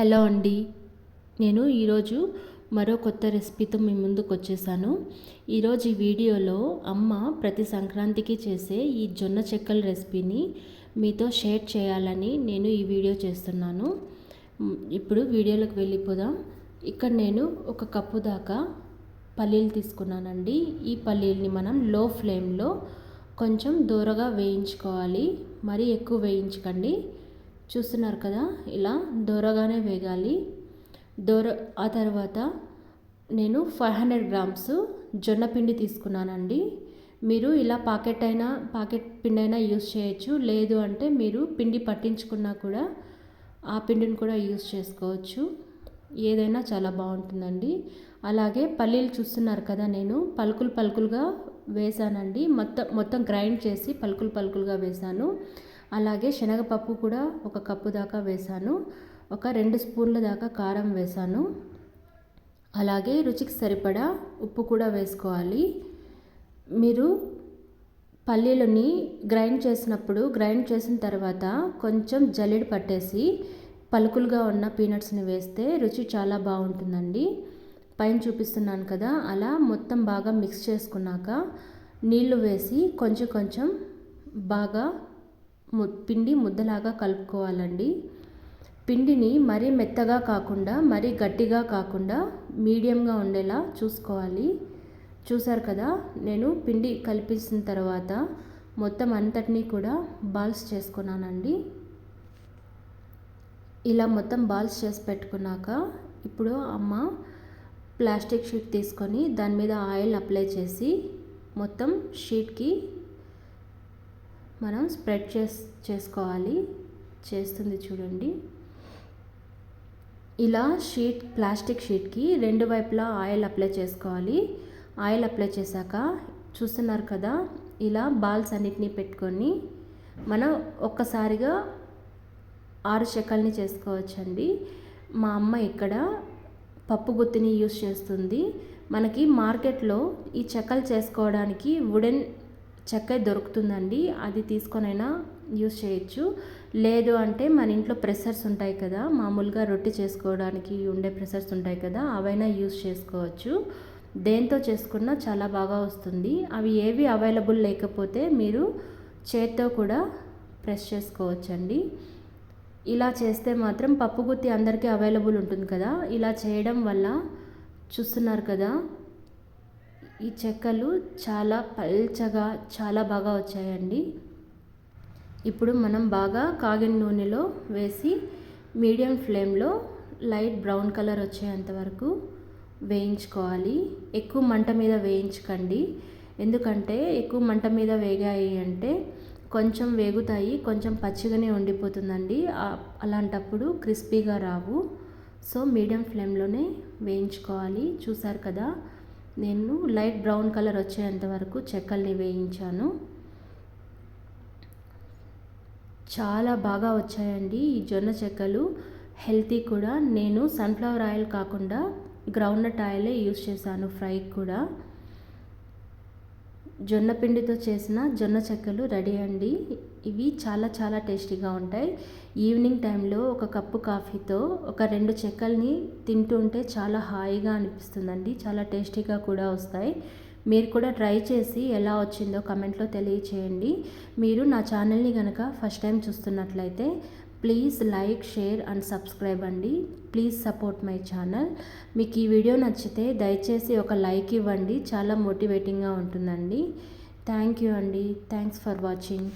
Hello అండి. నేను ఈరోజు మరో కొత్త రెసిపీతో మీ ముందుకు వచ్చేసాను. ఈరోజు ఈ వీడియోలో అమ్మ ప్రతి సంక్రాంతికి చేసే ఈ జొన్న చెక్కల రెసిపీని మీతో షేర్ చేయాలని నేను ఈ వీడియో చేస్తున్నాను. ఇప్పుడు వీడియోలోకి వెళ్ళిపోదాం. ఇక్కడ నేను ఒక కప్పు దాకా పల్లీలు తీసుకున్నానండి. ఈ పల్లీల్ని మనం లో ఫ్లేమ్లో కొంచెం దూరగా వేయించుకోవాలి. మరీ ఎక్కువ వేయించకండి. చూస్తున్నారు కదా? ఇలా దోరగానే వేగాలి. దోర ఆ తర్వాత నేను ఫైవ్ హండ్రెడ్ గ్రామ్స్ జొన్న పిండి తీసుకున్నానండి. మీరు ఇలా పాకెట్ అయినా పాకెట్ పిండి అయినా యూస్ చేయొచ్చు. లేదు అంటే మీరు పిండి పట్టించుకున్నా కూడా ఆ పిండిని కూడా యూస్ చేసుకోవచ్చు. ఏదైనా చాలా బాగుంటుందండి. అలాగే పల్లీలు చూస్తున్నారు కదా నేను. పలుకులు పలుకులుగా వేసానండి. మొత్తం మొత్తం గ్రైండ్ చేసి పలుకులు పలుకులుగా వేసాను. అలాగే శనగపప్పు కూడా ఒక కప్పు దాకా వేసాను ఒక రెండు స్పూన్ల దాకా కారం వేసాను అలాగే రుచికి సరిపడా ఉప్పు కూడా వేసుకోవాలి. మీరు పల్లీలని గ్రైండ్ చేసినప్పుడు గ్రైండ్ చేసిన తర్వాత కొంచెం జల్లెడ పట్టేసి పలుకులుగా ఉన్న పీనట్స్ని వేస్తే రుచి చాలా బాగుంటుందండి. పైన చూపిస్తున్నాను కదా అలా మొత్తం బాగా మిక్స్ చేసుకున్నాక నీళ్ళు వేసి కొంచెం కొంచెం బాగా పిండి ముద్దలాగా కలుపుకోవాలండి. పిండిని మరీ మెత్తగా కాకుండా మరీ గట్టిగా కాకుండా మీడియంగా ఉండేలా చూసుకోవాలి. చూసారు కదా నేను పిండి కలిపేసిన తర్వాత మొత్తం అంతటినీ కూడా బాల్స్ చేసుకున్నానండి. ఇలా మొత్తం బాల్స్ చేసి పెట్టుకున్నాక ఇప్పుడు అమ్మ ప్లాస్టిక్ షీట్ తీసుకొని దాని మీద ఆయిల్ అప్లై చేసి మొత్తం షీట్కి మనం స్ప్రెడ్ చేస్ చేసుకోవాలి. చేస్తుంది చూడండి. ఇలా షీట్ ప్లాస్టిక్ షీట్కి రెండు వైపులా ఆయిల్ అప్లై చేసుకోవాలి. ఆయిల్ అప్లై చేశాక చూస్తున్నారు కదా ఇలా బాల్స్ అన్నిటినీ పెట్టుకొని మనం ఒక్కసారిగా ఆరు చెక్కల్ని చేసుకోవచ్చండి. మా అమ్మ ఇక్కడ పప్పు గుత్తిని యూస్ చేస్తుంది. మనకి మార్కెట్లో ఈ చెక్కలు చేసుకోవడానికి వుడెన్ చెక్క దొరుకుతుందండి. అది తీసుకొనైనా యూస్ చేయొచ్చు. లేదు అంటే మన ఇంట్లో ప్రెషర్స్ ఉంటాయి కదా మామూలుగా రొట్టె చేసుకోవడానికి ఉండే ప్రెషర్స్ ఉంటాయి కదా అవైనా యూస్ చేసుకోవచ్చు. దేంతో చేసుకున్నా చాలా బాగా వస్తుంది. అవి ఏవి అవైలబుల్ లేకపోతే మీరు చేత్తో కూడా ప్రెస్ చేసుకోవచ్చండి. ఇలా చేస్తే మాత్రం పప్పు గుత్తి అందరికీ అవైలబుల్ ఉంటుంది కదా. ఇలా చేయడం వల్ల చూస్తున్నారు కదా ఈ చెక్కలు చాలా పల్చగా చాలా బాగా వచ్చాయండి. ఇప్పుడు మనం బాగా కాగిన నూనెలో వేసి మీడియం ఫ్లేమ్లో లైట్ బ్రౌన్ కలర్ వచ్చేంత వరకు వేయించుకోవాలి. ఎక్కువ మంట మీద వేయించకండి. ఎందుకంటే ఎక్కువ మంట మీద వేగాయి అంటే కొంచెం వేగుతాయి కొంచెం పచ్చిగానే ఉండిపోతుందండి. అలాంటప్పుడు క్రిస్పీగా రావు. సో మీడియం ఫ్లేమ్లోనే వేయించుకోవాలి. చూసారు కదా? నేను లైట్ బ్రౌన్ కలర్ వచ్చేంత వరకు చెక్కల్ని వేయించాను. చాలా బాగా వచ్చాయండి ఈ జొన్న చెక్కలు. హెల్తీ కూడా. నేను సన్ఫ్లవర్ ఆయిల్ కాకుండా గ్రౌండ్నట్ ఆయిలే యూస్ చేశాను ఫ్రైకి కూడా. జొన్న పిండితో చేసిన జొన్న చెక్కలు రెడీ అండి. ఇవి చాలా చాలా టేస్టీగా ఉంటాయి. ఈవినింగ్ టైంలో ఒక కప్పు కాఫీతో ఒక రెండు చెక్కల్ని తింటుంటే చాలా హాయిగా అనిపిస్తుందండి. చాలా టేస్టీగా కూడా వస్తాయి. మీరు కూడా ట్రై చేసి ఎలా వచ్చిందో కమెంట్లో తెలియచేయండి. మీరు నా ఛానల్ని కనుక ఫస్ట్ టైం చూస్తున్నట్లయితే please like share and subscribe అండి. Please support my channel. మీకు ఈ వీడియో నచ్చితే దయచేసి ఒక లైక్ ఇవ్వండి. చాలా మోటివేటింగ్గా ఉంటుందండి. థ్యాంక్ యూ అండి. Thanks for watching.